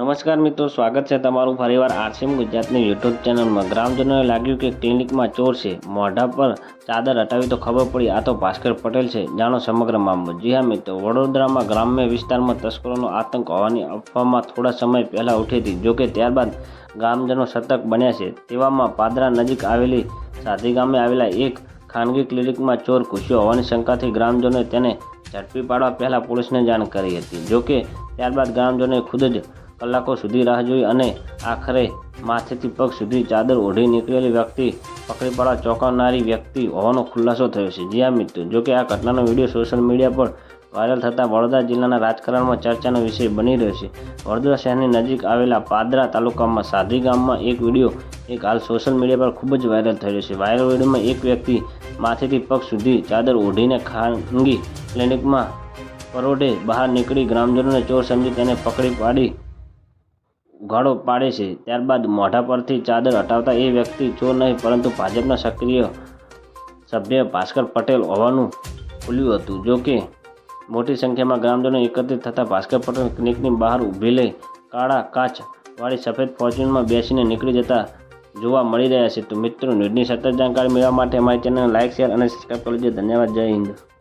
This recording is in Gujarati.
નમસ્કાર મિત્રો, સ્વાગત છે તમારું ફરીવાર આરસીએમ ગુજરાતની યુટ્યુબ ચેનલમાં. ગ્રામજનોને લાગ્યું કે ક્લિનિકમાં ચોર છે. મોઢા પર ચાદર હટાવી તો ખબર પડી, આ તો ભાસ્કર પટેલ છે. જાણો સમગ્ર મામલો. જી હા મિત્રો, વડોદરામાં ગ્રામ્ય વિસ્તારમાં તસ્કરોનો આતંક હોવાની અફવામાં થોડા સમય પહેલાં ઉઠી હતી. જોકે ત્યારબાદ ગ્રામજનો સતર્ક બન્યા છે. તેવામાં પાદરા નજીક આવેલી સાધી ગામે આવેલા એક ખાનગી ક્લિનિકમાં ચોર ઘૂસ્યો હોવાની શંકાથી ગ્રામજનોએ તેને ઝડપી પાડવા પહેલાં પોલીસને જાણ કરી હતી. જોકે ત્યારબાદ ગ્રામજનોએ ખુદ જ કલાકો સુધી રાહ જોઈ અને આખરે માથેથી પગ સુધી ચાદર ઓઢી નીકળેલી વ્યક્તિ પકડી પાડા ચોંકાવનારી વ્યક્તિ હોવાનો ખુલાસો થયો છે. જ્યાં મિત્રો જોકે આ ઘટનાનો વીડિયો સોશિયલ મીડિયા પર વાયરલ થતાં વડોદરા જિલ્લાના રાજકારણમાં ચર્ચાનો વિષય બની રહ્યો છે. વડોદરા શહેરની નજીક આવેલા પાદરા તાલુકામાં સાધી ગામમાં એક વીડિયો એક હાલ સોશિયલ મીડિયા પર ખૂબ જ વાયરલ થઈ રહ્યો છે. વાયરલ વિડીયોમાં એક વ્યક્તિ માથેથી પગ સુધી ચાદર ઓઢીને ખાનગી ક્લિનિકમાં પરોઢે બહાર નીકળી ગ્રામજનોને ચોર સમજી તેને પકડી પાડી ઉઘાડો પાડે છે. ત્યારબાદ મોઢા પરથી ચાદર હટાવતા એ વ્યક્તિ ચોર નહીં, પરંતુ ભાજપના સક્રિય સભ્ય ભાસ્કર પટેલ હોવાનું ખુલ્યું હતું. જો કે, મોટી સંખ્યામાં ગ્રામજનો એકત્રિત થતાં ભાસ્કર પટેલ ક્લિનિકની બહાર ઊભી લઈ કાળા કાચ વાળી સફેદ ફોર્ચ્યુનમાં બેસીને નીકળી જતા જોવા મળી રહ્યા છે. તો મિત્રો, ન્યૂઝની સતત જાણકારી મેળવવા માટે અમારી ચેનલને લાઇક શેર અને સબસ્ક્રાઈબ કરી દેજો. ધન્યવાદ. જય હિન્દ.